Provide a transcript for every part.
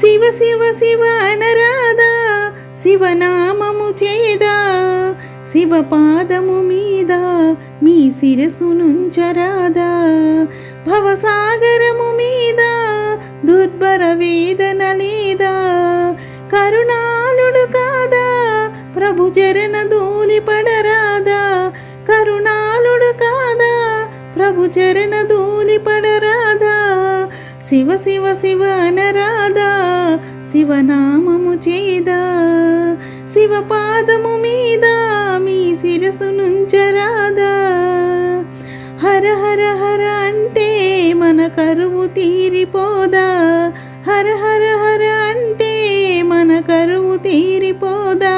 శివ శివ శివ అనరాధా శివనామము చేదా శివ పాదము మీద మీ శిరసునుంచరాదా భవసాగరము మీద దుర్భర వేదన లేదా కరుణాలుడు కాదా ప్రభు చరణ దూలి పడరాదా కరుణాలుడు కాదా ప్రభు చరణ దూలి పడరా శివ శివ శివ అనరాధా శివనామము చేదా. శివ పాదము మీద మీ శిరసు నుంచరాదా. హర హర హర అంటే మన కరువు తీరిపోదా. హర హర హర అంటే మన కరువు తీరిపోదా.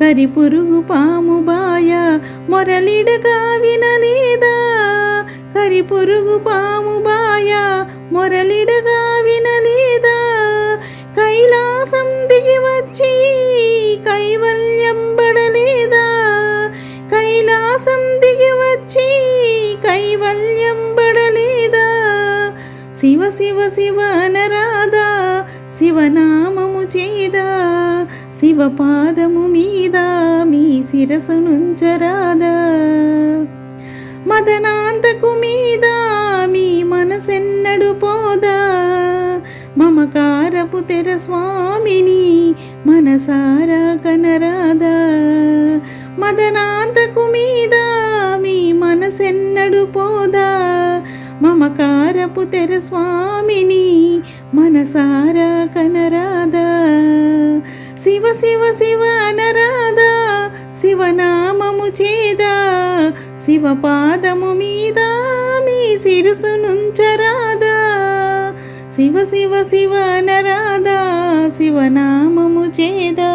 కరి పురుగు పాము బాయ మొరలిడగా వినలేదా కరి పురుగు పాము మొరలిడగా వినలేదా? కైలాసం దిగి వచ్చి కైవల్యం బడలేదా కైలాసం దిగి వచ్చి కైవల్యం బడలేదా శివ శివ శివ అనరాదా శివనామము చేదా? శివ పాదము మీద మీ శిరసు నుంచరాదా? మదనాంతకు మీ మమకారపు తెర స్వామిని మనసారా కనరాదా. మదనాంతకు మీద మీ మనసెన్నడు పోదా. మమకారపు తెర స్వామిని మనసారా కనరాదా. శివ శివ శివ అనరాదా. శివనామము చేదా. శివపాదము మీద మీ శిరసు నుంచరాదా శివ శివ నరాధా శివనామము చేదా.